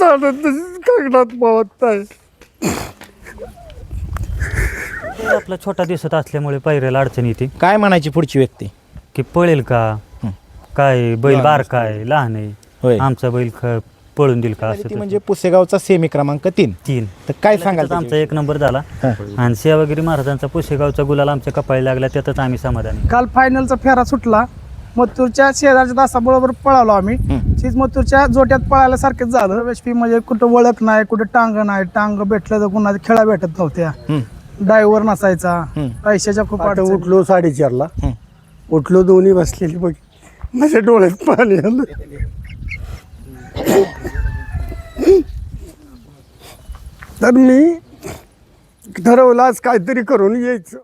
झालं तशीच कागदात पावत नाही. आपला छोटा दिसत असल्यामुळे पायऱ्याला अडचण येते. काय म्हणायची पुढची व्यक्ती? की पळेल का. काय बैल बारका आहे लहान आहे. होय. आमचा बैल ख पळून देईल का असं ती तसं. म्हणजे पुसेगावचा सेमी क्रमांक तीन. तीन. तर काय सांगाल त्याच्यात आमचा एक नंबर झाला. आणि सेवागिरी महाराजांचा पुशेगावचा गुलाल आमच्या कपाळी लागला त्यातच आम्ही समाधानी. काल फायनलचा फेरा सुटला. मथुरच्या शेजारच्या तासाबरोबर पळालो आम्ही. तीच मथुरच्या जोट्यात पळायला सारखेच झालं एचपी म्हणजे कुठं ओळख नाही कुठं टांग नाही टांग भेटलं तर कुणाच्या खेळा भेटत नव्हत्या. ड्रायव्हर नसायचा हं. पैशाच्या खूप अडचणी. उठलो साडेचारला. उठलो दोन्ही बसलेली बघ माझ्या डोळ्यात पाणी आलं तर मी ठरवलं आज काहीतरी करून यायचं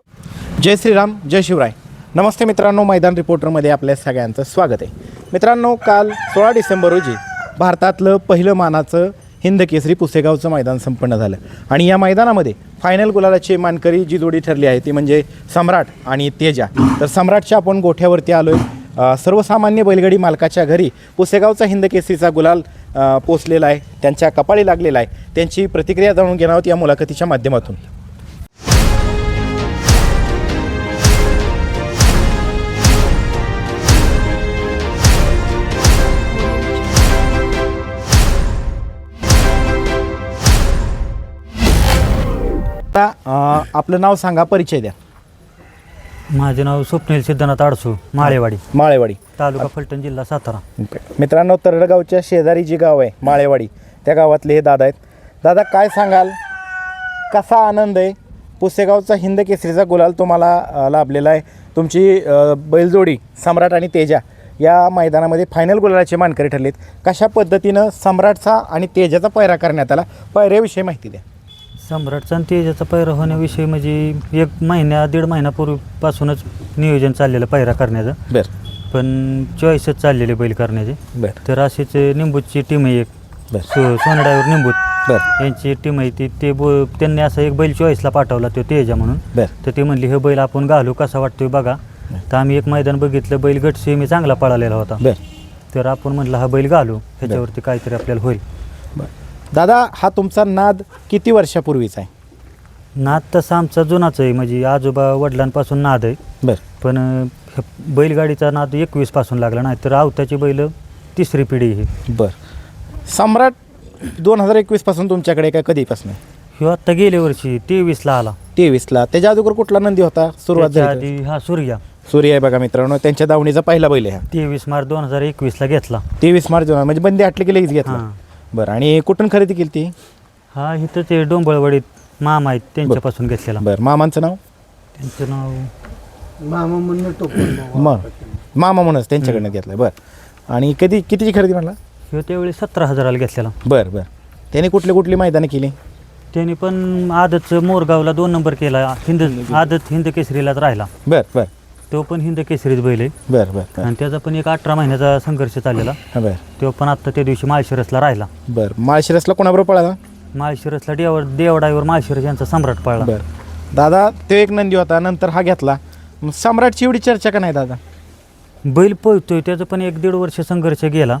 जय श्रीराम जय शिवराय नमस्ते मित्रांनो मैदान रिपोर्टरमध्ये आपल्या सगळ्यांचं स्वागत आहे. मित्रांनो काल सोळा डिसेंबर रोजी भारतातलं पहिलं मानाचं हिंद केसरी पुसेगावचं मैदान संपन्न झालं. आणि या मैदानामध्ये फायनल गुलालाची मानकरी जी जोडी ठरली आहे ती म्हणजे सम्राट आणि तेजा. तर सम्राटच्या आपण गोठ्यावरती आलो आहे सर्वसामान्य बैलगाडी मालकाच्या घरी पुसेगावचा हिंद केसरीचा गुलाल पोचलेला आहे. त्यांच्या कपाळी लागलेला आहे. त्यांची प्रतिक्रिया जाणून घेणार आहोत या मुलाखतीच्या माध्यमातून. आता अ, आपलं नाव सांगा परिचय द्या. माझे नाव स्वप्नील सिद्धनाथ आडसू माळेवाडी. माळेवाडी. तालुका फलटण जिल्हा सातारा. मित्रांनो तरडगावच्या शेजारी जी गाव आहे माळेवाडी त्या गावातले हे दादा आहेत. दादा काय सांगाल? कसा आनंद आहे? पुसेगावचा हिंद केसरीचा गुलाल तुम्हाला अ, लाभलेला आहे. तुमची अ, बैलजोडी सम्राट आणि तेजा या मैदानामध्ये फायनल गुलालाचे मानकरी ठरलेत. कशा पद्धतीनं सम्राटचा आणि तेजाचा पैरा करण्यात आला? पैऱ्याविषयी माहिती द्या. सम्राटचा आणि तेजाचा पैरा होण्याविषयी म्हणजे एक महिन्या दीड महिन्यापूर्वीपासूनच नियोजन चाललेलं पैरा करण्याचं. बरं. पण चॉईसच चाललेले बैल करण्याचे. बरं. तर अशीच निंबूची टीम आहे एक. बरं. सो सोनडावर निंबूत बरं. यांची टीम आहे ती ते बो त्यांनी असं एक बैल चॉईसला पाठवला तो तेजा म्हणून. बरं. तर ते म्हणली हे बैल आपण घालू कसा वाटतोय बघा. तर आम्ही एक मैदान बघितलं बैल गट मी चांगला पळालेला होता. बरं. तर आपण म्हटलं हा बैल घालू ह्याच्यावरती काहीतरी आपल्याला होईल. दादा हा तुमचा नाद किती वर्षापूर्वीचा आहे? नाद तसा आमचा जुनाच आहे. म्हणजे आजोबा वडिलांपासून नाद आहे. बरं. पण अं, बैलगाडीचा नाद एकवीसपासून लागला. नाही तर आवताची बैल तिसरी पिढी ही बरं. सम्राट दोन हजार एकवीसपासून तुमच्याकडे काय कधीपासून ह्यो आत्ता गेल्या वर्षी तेवीसला आला. तेवीसला. त्याच्या अगोदर कुठला नंदी होता? सुरुवात त्याच्या झाली. आधी हा सूर्या. सूर्य आहे बघा मित्रांनो. त्यांच्या दावणीचा पहिला बैल आहे हा. तेवीस मार्च दोन हजार एकवीसला घेतला. तेवीस मार्च दोन म्हणजे बंदी आटली की लगेच घेतला. हां. बरं आणि कुठून खरेदी केली ती? हा इथं ते डोंबळवाडीत. मामा आहेत त्यांच्यापासून घेतलेला. बरं मामांचं नाव? त्यांचं नाव मामा म्हणणं टोकून मग मामा म्हणूनच त्यांच्याकडनं घेतलं बरं. आणि कधी कितीची खरेदी म्हणला? ह्यो त्यावेळी सतरा हजाराला घेतलेला. बरं बरं. त्याने कुठली कुठली मैदानं केली? त्यांनी पण आदत मोरगावला दोन नंबर केला हिंद आदत हिंद केसरीलाच राहिला. बरं बरं. तो पण हिंद केसरीच बैल आहे. बरं बरं आणि त्याचा पण एक अठरा महिन्याचा संघर्ष चाललेला. हां, बरं. तो पण आत्ता त्या दिवशी माळशिरसला राहिला. बरं. माळशिरसला कोणाबरोबर पळाला? माळशिरसला देवड देवडाईवर माळशिरस यांचा सम्राट पळला. बरं. दादा तो एक नंदी होता नंतर हा घेतला. मग सम्राटची एवढी चर्चा का नाही दादा? बैल पळतोय त्याचं पण एक दीड वर्ष संघर्ष गेला.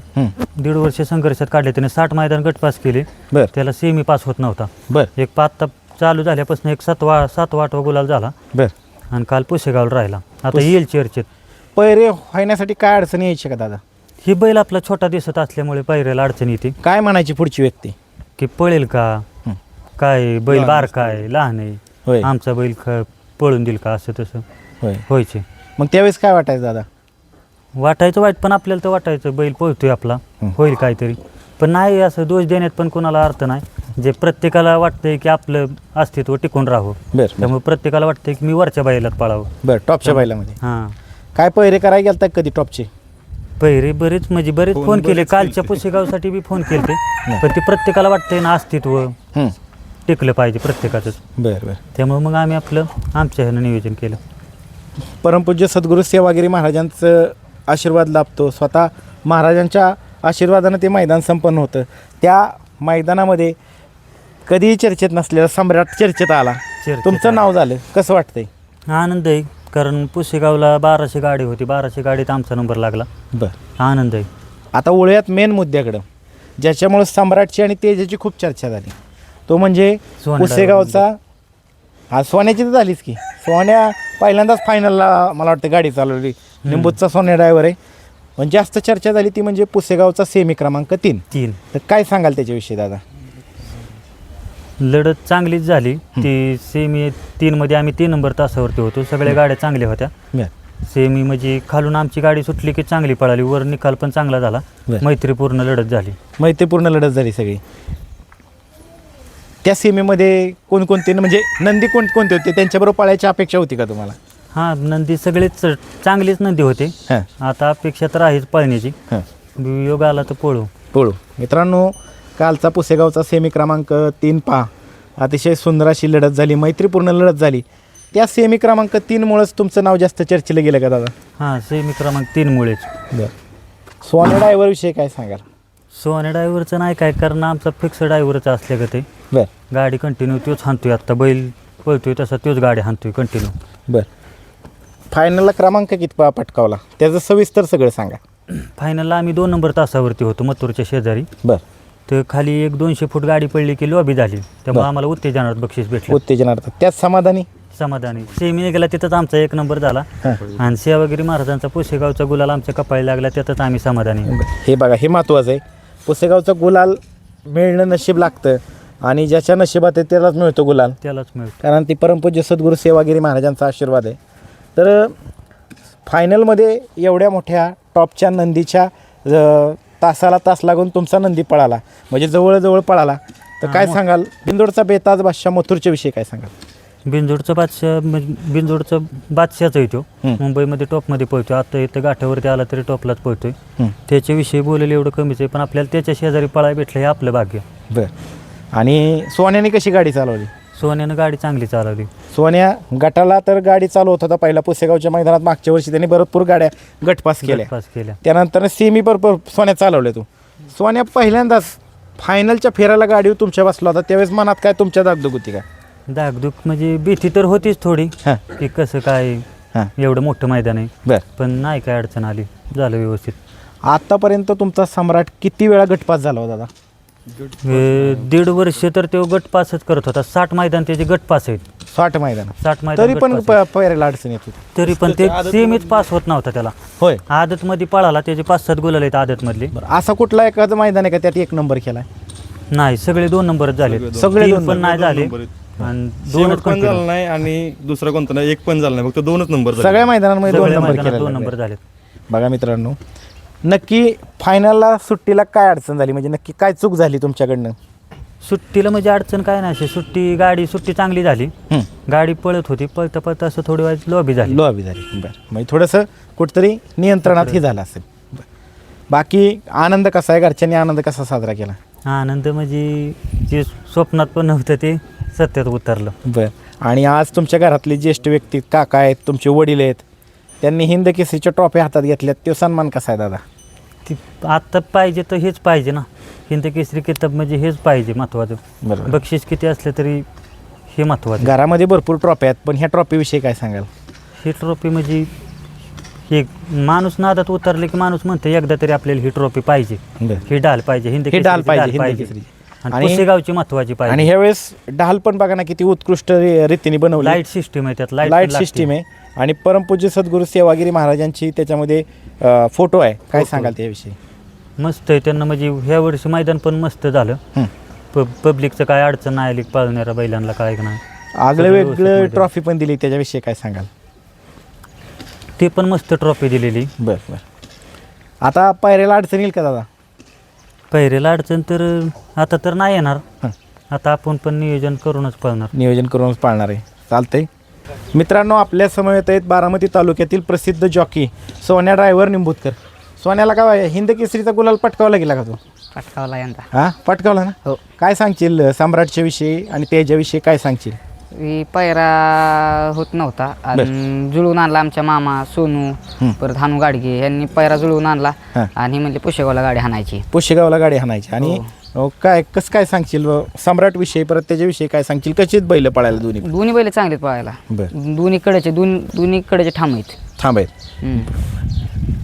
दीड वर्ष संघर्षात काढले त्याने साठ मैदान गट पास केले. बरं. त्याला सेमी पास होत नव्हता. बरं. एक पाच चालू झाल्यापासून एक सातवा सातवा आठवा गुलाल झाला. बरं. आणि काल पुसेगावला राहिला. आता येईल चर्चेत. पैरे होण्यासाठी काय अडचणी यायची का दादा? ही बैल आपला छोटा दिसत असल्यामुळे पायऱ्याला अडचण येते. काय म्हणायची पुढची व्यक्ती? की पळेल का. काय बैल बारका आहे लहान आहे. होय. आमचा बैल ख पळून देईल का? असं तसं. होय. व्हायचे मग त्यावेळेस काय वाटायचं दादा? वाटायचं वाईट पण आपल्याला तर वाटायचं बैल पळतोय आपला. हं. होईल काहीतरी. पण नाही असं दोष देण्यात पण कोणाला अर्थ नाही. जे प्रत्येकाला वाटतंय की आपलं अस्तित्व टिकून राहावं. बरं बरं. त्यामुळे प्रत्येकाला वाटतंय की मी वरच्या बैलात पळावं. बरं टॉपच्या बैलामध्ये. हां. काय पैरे करायला गेलता कधी टॉपचे? पहिरे बरेच म्हणजे बरेच फोन केले. कालच्या पुसेगावसाठी बी फोन केले पण ते प्रत्येकाला वाटतंय ना अस्तित्व हं, टिकलं पाहिजे प्रत्येकाचंच. बरं बरं. त्यामुळे मग आम्ही आपलं आमच्या ह्यानं नियोजन केलं. परमपूज्य सद्गुरू सेवागिरी महाराजांचं आशीर्वाद लाभतो. स्वतः महाराजांच्या आशीर्वादानं ते मैदान संपन्न होतं. त्या मैदानामध्ये कधीही चर्चेत नसलेला सम्राट चर्चेत आला. चर्चेत तुमचं. नाव झालं. कसं वाटतंय? आनंद आहे कारण पुसेगावला बाराशे गाडी होती. बाराशे गाडीत आमचा नंबर लागला. बरं. आनंद आहे. आता वळूयात मेन मुद्द्याकडं. ज्याच्यामुळं सम्राटची आणि तेजाची खूप चर्चा झाली. तो म्हणजे सोन्या पुसेगावचा हा सोन्याची तर झालीच की. सोन्या पहिल्यांदाच फायनलला मला वाटतं गाडी चालवली. निंबूचा सोन्या ड्रायव्हर आहे. पण जास्त चर्चा झाली ती म्हणजे पुसेगावचा सेमी क्रमांक तीन. तीन. तर काय सांगाल त्याच्याविषयी दादा? लढत चांगलीच झाली. ती सेमी तीनमध्ये आम्ही तीन नंबर तासावरती होतो. सगळ्या गाड्या चांगल्या होत्या. सेमी म्हणजे खालून आमची गाडी सुटली की चांगली पळाली. वर निकाल पण चांगला झाला. मैत्रीपूर्ण लढत झाली. मैत्रीपूर्ण लढत झाली सगळी. त्या सीमेमध्ये कोणकोणते म्हणजे नंदी कोण कोणते होते? त्यांच्याबरोबर पळायची अपेक्षा होती का तुम्हाला? हां नंदी सगळेच चांगलीच नंदी होते. आता अपेक्षा तर आहेच पळण्याची. योग आला तर पळू. पळू. मित्रांनो कालचा पुसेगावचा सेमी क्रमांक तीन पहा. अतिशय सुंदर अशी लढत झाली मैत्रीपूर्ण लढत झाली. त्या सेमी क्रमांक तीनमुळंच तुमचं नाव जास्त चर्चेला गेलं का दादा? हां सेमी क्रमांक तीनमुळेच बरं. सोन्या ड्रायव्हर विषयी काय सांगाल? सोन्या ड्रायव्हरचं नाही काय कारण आमचा फिक्स ड्रायव्हरचा असल्या का ते. बरं. गाडी कंटिन्यू तोच हाणतोय. आत्ता बैल पळतोय तसा तोच गाडी हाणतोय कंटिन्यू बरं. फायनलला क्रमांक किती प- पटकावला? त्याचं सविस्तर सगळं सांगा. फायनलला आम्ही दोन नंबर तासावरती होतो मथुरच्या शेजारी. बरं. तर खाली एक दोनशे फूट गाडी पडली की लॉबी झाली. त्यामुळे. आम्हाला उत्तेजनात बक्षीस भेटलं. उत्तेजनार्थ त्याच समाधानी? समाधानी. सेमी गेला तिथंच आमचा एक नंबर झाला. आणि सेवागिरी महाराजांचा पुसेगावचा गुलाल आमच्या कपाळी लागला त्यातच आम्ही समाधानी. हे बघा हे महत्त्वाचं आहे. पुसेगावचं गुलाल मिळणं नशीब लागतं आणि ज्याच्या नशिबात आहे त्यालाच मिळतो गुलाल. त्यालाच मिळतो. कारण ती परमपूज्य सद्गुरू सेवागिरी महाराजांचा आशीर्वाद आहे. तर फायनलमध्ये एवढ्या मोठ्या टॉपच्या नंदीच्या तासाला तास लागून तुमचा नंदी पळाला. म्हणजे जवळजवळ पळाला. तर काय सांगाल? बिंदोडचा बेताज बादशाह मथुरच्या विषयी काय सांगाल? बिंजोडचा बादशाह म्हणजे बिंजोडचा बादशाहच आहे तो. हं. मुंबईमध्ये टॉपमध्ये पळतोय. आता इथं गाठावरती आला तरी टॉपलाच पळतोय. हं. त्याच्याविषयी बोलेलं एवढं कमीच आहे पण आपल्याला त्याच्या शेजारी पळायला भेटलं हे आपलं भाग्य. बरं. आणि सोन्याने कशी गाडी चालवली? सोन्यानं गाडी चांगली चालवली. सोन्या गटाला तर गाडी चालवत होता पहिला पुसेगावच्या मैदानात मागच्या वर्षी त्यांनी भरपूर गाड्या गटपास केल्या. पास केल्या. त्यानंतर सेमी बरोबर सोन्या चालवले तू. सोन्या पहिल्यांदाच फायनलच्या फेरायला गाडीवर तुमच्या बसला होता. त्यावेळेस मनात काय तुमच्या दागदुग होती का? धाकधूक म्हणजे भीती तर होतीच थोडी हां. की कसं काय हां. एवढं मोठं मैदान आहे. बरं. पण नाही काय अडचण आली. झालं व्यवस्थित. आतापर्यंत तुमचा सम्राट किती वेळा गटपास झाला होता दादा? हे दीड वर्ष तर तो गट पासच करत होता. साठ मैदान त्याचे गट पास आहेत. साठ मैदान. साठ मैदान तरी गट पण पास आहेत. प- पहिऱ्याला अडचण येत होती. तरी पण ते सेमीच पास होत नव्हता त्याला. होय. आदतमध्ये पळाला त्याचे पाच सात गोल आहेत आदतमधले बरं असा कुठला एखादं मैदान आहे का त्यात एक नंबर केलाय? नाही सगळे दोन नंबरच झाले सगळे दोन. पण नाही झाले. आणि शेवट दोनच पण. झाला नाही आणि दुसरा कोणता नाही? एक पण झाला नाही. फक्त दोनच नंबर झाले. सगळ्या मैदानांमध्ये दोन सगळ्या नंबर मैदानात केलेला दोन. नंबर झालेत. बघा मित्रांनो नक्की फायनलला सुट्टीला काय अडचण झाली? म्हणजे नक्की काय चूक झाली तुमच्याकडनं? सुट्टीला म्हणजे अडचण काय नाही अशी. सुट्टी गाडी सुट्टी चांगली झाली. हं. गाडी पळत होती पळता पळता असं थोडी वेळ लॉबी झाली. लॉबी झाली. बरं. म्हणजे थोडंसं कुठंतरी नियंत्रणात हे झालं असेल. बरं. बाकी आनंद कसा आहे? घरच्यांनी आनंद कसा साजरा केला? आनंद म्हणजे जे स्वप्नात पण नव्हतं ते सत्यात उतरलं. बरं. आणि आज तुमच्या घरातले ज्येष्ठ व्यक्ती काका आहेत तुमचे वडील आहेत त्यांनी हिंद केसरीच्या ट्रॉफी हातात घेतल्यात. तो सन्मान कसा आहे दादा? ती आत्ता पाहिजे तर हेच पाहिजे ना. हिंद केसरी किताब म्हणजे हेच पाहिजे महत्वाचं. बरोबर. बक्षीस किती असलं तरी हे महत्वाचं. घरामध्ये भरपूर ट्रॉफी आहेत पण ह्या ट्रॉफीविषयी काय सांगाल? ही ट्रॉफी म्हणजे हे माणूस नादात उतरले की माणूस म्हणते एकदा तरी आपल्याला ही ट्रॉफी पाहिजे. बरं. ही डाल पाहिजे. हिंद ही डाल केसरीची पाहिजे, हिंद केसरीची. आणि पुसेगावची महत्वाची आणि पाहिजे ह्यावेळेस ढाल पण बघा ना किती उत्कृष्ट री- रीतीने बनवली. लाइट सिस्टीम आहे त्यात लाइट लाइट सिस्टीम आहे. आणि परमपूज्य सद्गुरू सेवागिरी महाराजांची त्याच्यामध्ये अ, फोटो आहे. काय. सांगाल त्याविषयी? मस्त आहे त्यांना म्हणजे ह्या वर्षी मैदान पण मस्त झालं. हं. प पब्लिकचं काय अडचण नाही आली पाळणाऱ्या बैलांना काय नाही आगळं सगळं व्यवस्थित वेगळं मैदान. ट्रॉफी पण दिली त्याच्याविषयी काय सांगाल? ते पण मस्त ट्रॉफी दिलेली. बरं बरं. आता पायऱ्याला अडचण येईल का दादा? पहिरेला अडचण तर आता तर नाही येणार. हं. आता आपण पण नियोजन करूनच पळणार. नियोजन करूनच पाळणार आहे. चालतंय. मित्रांनो आपल्या समवेत आहेत बारामती तालुक्यातील प्रसिद्ध जॉकी सोन्या ड्रायव्हर निंबूतकर. सोन्याला काय हिंद केसरीचा गुलाल पटकावला गेला का तो? पटकावला यंदा. हा? पटकावला ना? हो. काय सांगशील सम्राटच्या विषयी आणि त्याच्याविषयी काय सांगशील? ही पैरा होत नव्हता. आणि जुळवून आणला आमच्या मामा सोनू परत हानू गाडगे यांनी पैरा जुळवून आणला. हा. आणि म्हणले पुशेगावला गाडी हाणायची. पुशेगावला गाडी हाणायची. आणि अ, काय कसं काय सांगशील? सम्राट विषयी परत त्याच्याविषयी काय सांगशील? कशीच बैल पळायला दोन्ही? दोन्ही बैल चांगलेत पळायला. दोन्ही कडेचे दोन दोन्ही कडेचे ठाम आहेत.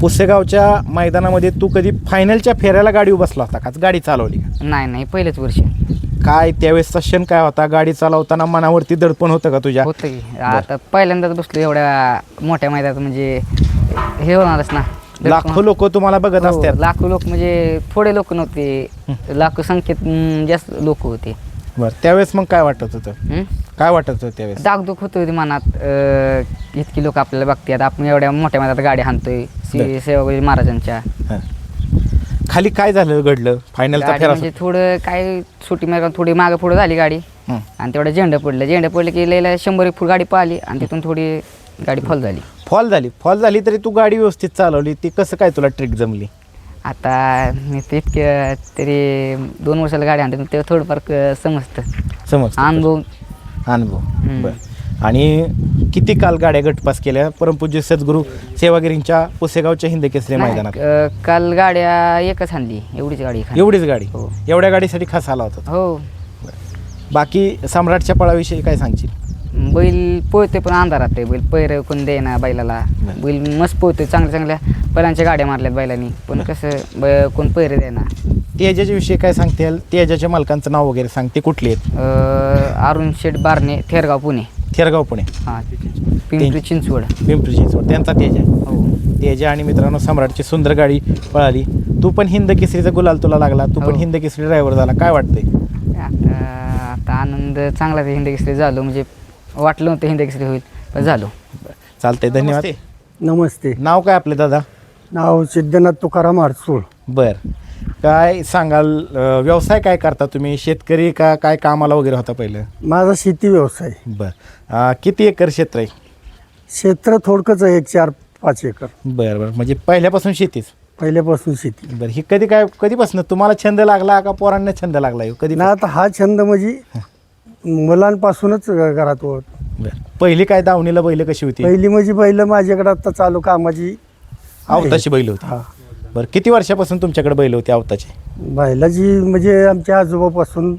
पुसेगावच्या मैदानामध्ये तू कधी फायनलच्या फेऱ्याला गाडी बसला होता का? गाडी चालवली का? नाही नाही पहिलेच वर्ष. काय त्यावेळेसचा क्षण काय होता? गाडी चालवताना मनावरती दडपण होतं का तुझ्या? होतं की. आता पहिल्यांदाच बसलो एवढ्या मोठ्या मैदानात म्हणजे हे होणारच ना. लाखो लोक तुम्हाला बघत हो, असतात. लाखो लोक म्हणजे थोडे लोक नव्हते. लाखो संख्येत जास्त लोक होते. बरं त्यावेळेस मग काय वाटत होतं? काय वाटत होतं त्यावेळेस? दागदुख होत होती मनात. अं, इतकी लोक आपल्याला बघतात. आपण एवढ्या मोठ्या मैदानात गाडी हाणतोय. बरं. सेवागिरी महाराजांच्या. हां. खाली काय झालं घडलं? फायनलचा गाडी फेरा म्हणजे थोडं काय सुटी मैदान थोडी मागे पुढे झाली गाडी. हं. आणि तेवढं झेंडं पडलं. झेंडं पडलं की लयला शंभर एक फूट गाडी पाहिली आणि तिथून थोडी गाडी फॉल झाली. फॉल झाली. फॉल झाली तरी तू गाडी व्यवस्थित चालवली. ती कसं काय तुला ट्रिक जमली? आता मी ते तरी दोन वर्षाला गाडी आणते ते थोडंफार क- समजतं. समज अनुभव. अनुभव. हम्म. बर. आणि किती काल गाड्या गटपास केल्या? परमपूज्य सद्गुरू सेवागिरींच्या पुसेगावच्या हिंदकेसरी नाही, मैदानात. अं, काल गाड्या एकच आणली एवढीच गाडी खाली. एवढीच गाडी? हो. एवढ्या गाडीसाठी खास आला होता हो. बाकी सम्राटच्या पळाविषयी काय सांगशील? बैल पोहते पण अंधारात आहे. बैल पैर कोण देना बैलाला. बरं. बैल मस्त पोहते चांगल्या चांगल्या बैलांच्या गाड्या मारल्यात बैलांनी. पण कसं बै- कोण पैरे देना तेजाच्या विषयी काय सांगते तेजाच्या मालकांचं नाव वगैरे सांग ते कुठले आहेत? अरुण शेठ बारणे थेरगाव पुणे. थेरगाव पुणे. हां पिंपरी चिंचवड. पिंपरी चिंचवड. त्यांचा तेज आहे. हो. तेजा आणि मित्रांनो सम्राटची सुंदर गाडी पळाली. तू पण हिंद केसरीचा गुलाल तुला लागला. तू पण हो. हिंद केसरी ड्रायव्हर झाला. काय वाटतंय? आता आता आनंद चांगलाच आहे. हिंदकेसरी झालो. म्हणजे वाटलं नव्हतं हिंदकेसरी होईल पण झालो. चालतंय. धन्यवाद. नमस्ते. नाव काय आपले दादा? नाव सिद्धनाथ तुकाराम अडसूळ बर. काय सांगाल अं, व्यवसाय काय करता तुम्ही? शेतकरी का काय कामाला वगैरे होता पहिलं? माझा शेती व्यवसाय. बर. अं, किती एकर क्षेत्र आहे? क्षेत्र थोडकंच आहे एक चार पाच एकर. बरं बरं. म्हणजे पहिल्यापासून शेतीच? पहिल्यापासून शेती. बरं. ही कधी काय कधीपासून? तुम्हाला छंद लागला का पोरांना छंद लागला ह्यो? कधी ना आता हा छंद म्हणजे मुलांपासूनच घरात होत. बरं. पहिली काय दावणीला बैल कशी होती? पहिली म्हणजे पहिलं माझ्याकडे आता चालू कामाची आवताची बैल होती. हा. बरं किती वर्षापासून तुमच्याकडे बैल होती आवताची? बैलाची म्हणजे आमच्या आजोबापासून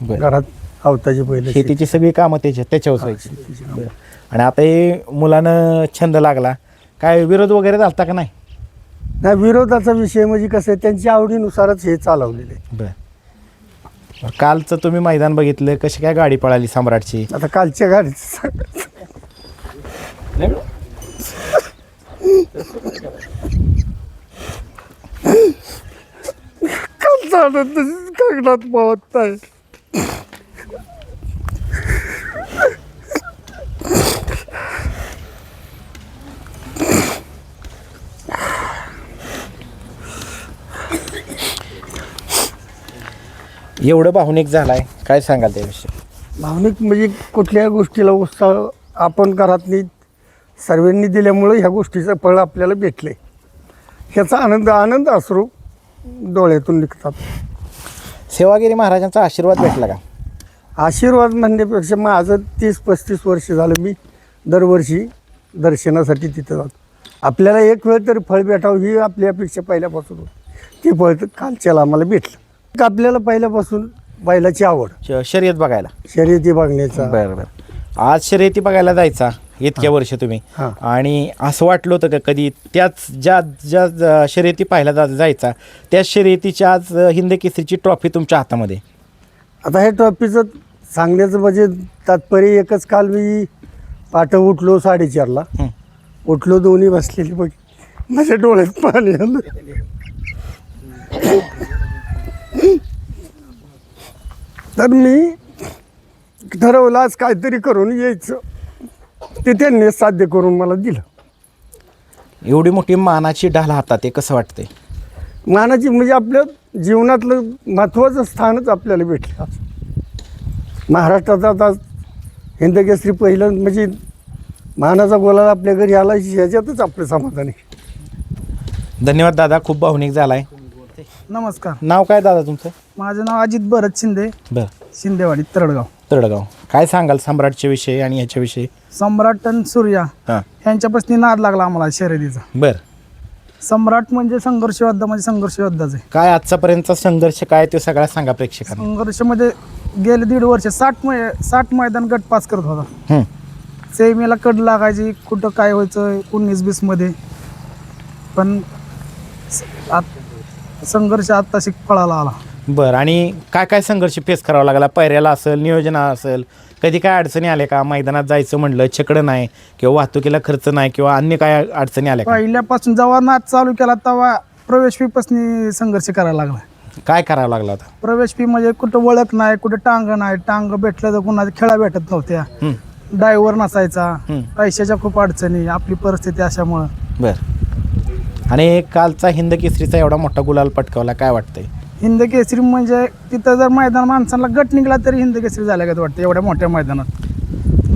बरं. घरात अवताची बैल शेतीची सगळी कामं त्याच्या त्याच्यावर व्हायची. बरं. आणि आता हे मुलानं छंद लागला. काय विरोध वगैरे झालता का नाही? नाही विरोधाचा विषय म्हणजे कसं आहे त्यांच्या आवडीनुसारच हे चालवलेलं आहे. बरं. कालचं तुम्ही मैदान बघितलं कशी काय गाडी पळाली सम्राटची? आता कालच्या गाडीत आनंद कागदात पावत नाही एवढं भावनिक झालाय काय सांगाल त्याविषयी? भावनिक म्हणजे कुठल्याही गोष्टीला उत्साह आपण घरातली सर्वांनी दिल्यामुळं ह्या गोष्टीचं फळ आपल्याला भेटले ह्याचा आनंद आनंद असरो डोळ्यातून निघतात. सेवागिरी महाराजांचा आशीर्वाद भेटला का? आशीर्वाद म्हणण्यापेक्षा माझं तीस पस्तीस वर्ष झालं मी दरवर्षी दर्शनासाठी तिथं जातो. आपल्याला एक वेळ तरी फळ भेटावं ही आपली अपेक्षा पहिल्यापासून होती. ते फळ तर कालच्याला आम्हाला भेटलं. आपल्याला पहिल्यापासून बैलाची आवड. श- शर्यत बघायला. शर्यती बघण्याचा. बरं बरं. आज शर्यती बघायला जायचा इतक्या वर्ष तुम्ही. हां. आणि असं वाटलं होतं का कधी त्याच ज्या ज्या ज्या शर्यती पाहायला जा जायचा त्याच शर्यतीच्या आज हिंद केसरीची ट्रॉफी तुमच्या हातामध्ये? आता हे ट्रॉफीचं सांगण्याचं म्हणजे तात्पर्य एकच काल मी पाठ उठलो साडेचारला. हं. उठलो दोन्ही बसलेली बघ. माझ्या डोळ्यात पाणी आलं. तर मी ठरवलं आज काहीतरी करून यायचं. ते त्यांनी साध्य करून मला दिलं. एवढी मोठी मानाची ढाल हातात आहे कसं वाटतंय? मानाची म्हणजे आपल्या जीवनातलं महत्त्वाचं स्थानच आपल्याला भेटलं. महाराष्ट्रात आता हिंदकेसरी पहिलं म्हणजे मानाचा गोला आपल्या घरी आला ह्याच्यातच आपलं समाधान आहे. धन्यवाद दादा खूप भावनिक झालाय. नमस्कार. नाव काय दादा तुमचं? माझं नाव अजित भरत शिंदे. बरं. शिंदेवाडी तरडगाव. तळगाव काय सांगाल सम्राटच्या विषयी आणि ह्याच्याविषयी? सम्राट आणि सूर्या हां. ह्यांच्यापासून नाद लागला आम्हाला शर्यतीचा. बरं. सम्राट म्हणजे संघर्ष योद्धा म्हणजे संघर्ष योद्धाच. आहे काय आजचापर्यंतचा संघर्ष काय तो सगळा सांगा प्रेक्षकांना. संघर्षमध्ये गेले दीड वर्ष साठ मै साठ मैदान गट पास करत होता. हं. सेमीला कड लागायची कुठं काय व्हायचं उन्नीस वीसमध्ये पण स- आत- संघर्ष आत्ताशी फळाला आला. बरं आणि काय काय संघर्ष फेस करावा लागला? पैऱ्याला असेल नियोजन असेल कधी काय अडचणी आल्या का? मैदानात जायचं म्हणलं छकडं नाही किंवा वाहतुकीला खर्च नाही किंवा अन्य काय अडचणी आल्या का? पहिल्यापासून जेव्हा नाच चालू केला तेव्हा प्रवेश फी पासून संघर्ष करायला लागला. काय करावं लागलं आता? प्रवेश फी म्हणजे कुठं ओळख नाही कुठं टांग नाही. टांग भेटलं तर कुणाला खेळा भेटत नव्हत्या. हं, ड्रायव्हर नसायचा. हं. पैशाच्या खूप अडचणी आपली परिस्थिती अशामुळं. बरं. आणि कालचा हिंद केसरीचा एवढा मोठा गुलाल पटकावला काय वाटतंय? हिंद केसरी म्हणजे तिथं जर मैदान माणसाला गट निघला तरी हिंद केसरी झाल्या का वाटतं? एवढ्या मोठ्या मैदानात.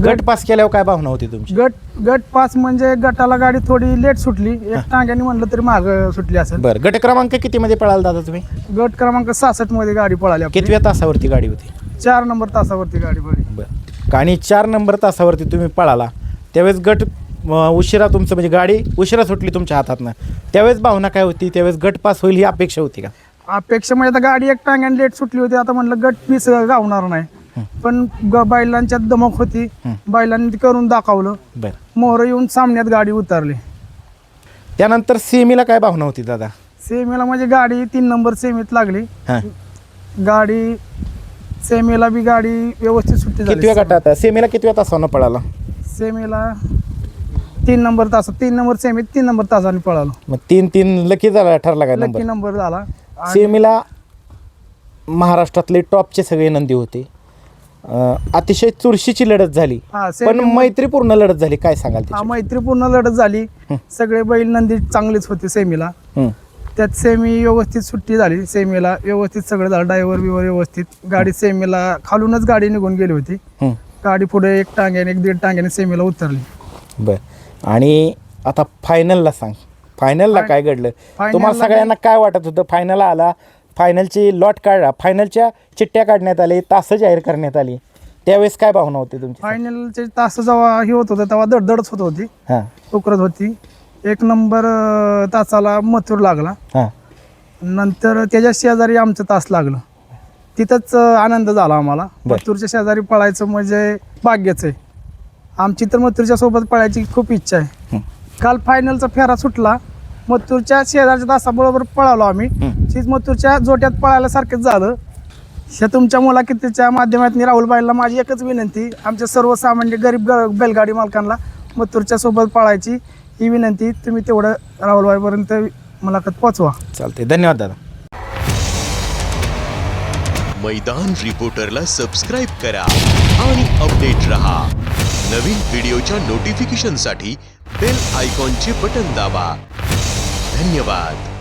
गट पास केल्यावर काय भावना होती तुमची? गट गट पास म्हणजे गटाला गाडी थोडी लेट सुटली. एक टांग्याने म्हणलं तरी माग सुटली असेल. बरं गट क्रमांक किती मध्ये पळाला दादा तुम्ही? गट क्रमांक सहासष्टमध्ये गाडी पळाली आपली. कितव्या तासावरती गाडी होती? चार नंबर तासावरती गाडी पळली. बरं. आणि चार नंबर तासावरती तुम्ही पळाला त्यावेळेस गट अं, उशिरा तुमचं म्हणजे गाडी उशिरा सुटली तुमच्या हातातनं. त्यावेळेस भावना काय होती? त्यावेळेस गट पास होईल ही अपेक्षा होती का? अपेक्षा म्हणजे आता गाडी एक टांग्याने लेट सुटली होती. आता म्हणलं गट पीस गावणार नाही. पण ग- बैलांच्यात दमक होती. बैलांनी ते करून दाखवलं. बरं. मोहर येऊन सामन्यात गाडी उतरली. त्यानंतर सेमीला काय भावना होती दादा? सेमीला म्हणजे गाडी तीन नंबर सेमीत लागली. हां. गाडी सेमीला बी गाडी व्यवस्थित सुट्टी कितव्या झाली गटात सेमीला कितव्या तासानं पळाला? सेमीला तीन नंबर तास तीन नंबर सेमीत तीन नंबर तासाने पळालो. मग तीन तीन लकी झाला ठरला काय नंबर? लकी नंबर झाला. सेमीला महाराष्ट्रातले टॉपचे सगळे नंदी होते. अं, अतिशय चुरशीची लढत झाली. हा, पण मैत्रीपूर्ण लढत झाली. काय सांगाल हा, त्याची? मैत्रीपूर्ण लढत झाली. सगळे बैल नंदी चांगलेच होते सेमीला. हं, त्यात सेमी व्यवस्थित सुट्टी झाली. सेमीला व्यवस्थित सगळं झालं. ड्रायव्हर बिवर व्यवस्थित. गाडी सेमीला खालूनच गाडी निघून गेली होती. हं. गाडी पुढे एक टांग्याने एक दीड टांग्याने सेमीला उतरली. बर. आणि आता फायनलला सांग. फायनलला फाय- काय घडलं? तुम्हाला सगळ्यांना काय वाटत होतं? फायनल आला फायनलची लॉट काढला फायनलच्या चिठ्ठ्या काढण्यात आली तास जाहीर करण्यात आली. त्यावेळेस काय भावना होती तुमची? फायनलचे तास जेव्हा हे होत होतं तेव्हा दडदडच होत होती. हां. उकरत होती. एक नंबर अं, तासाला मथुर लागला. हां. नंतर त्याच्या शेजारी आमचं तास लागलं. तिथंच अं, आनंद झाला आम्हाला. बर. मथुरच्या शेजारी पळायचं म्हणजे भाग्यच आहे. आमची तर मथुरच्या सोबत पळायची खूप इच्छा आहे. काल फायनलचा फेरा सुटला. मथुरच्या शेजारच्या तासाबरोबर पळालो आम्ही. तीच मथुरच्या जोट्यात पळायला सारखंच झालं. ह्या तुमच्या मुलाखतीच्या माध्यमातून राहुलबाईला माझी एकच विनंती आमच्या सर्वसामान्य गरीब ग- बैलगाडी मालकांना मथुरच्या सोबत पळायची ही विनंती. तुम्ही तेवढं राहुलबाईपर्यंत मुलाखत पोचवा चालते धन्यवाद दादा. मैदान रिपोर्टरला सबस्क्राईब करा आणि अपडेट रहा. नवीन व्हिडिओच्या नोटिफिकेशनसाठी बेल आयकॉनचे बटन दाबा. धन्यवाद.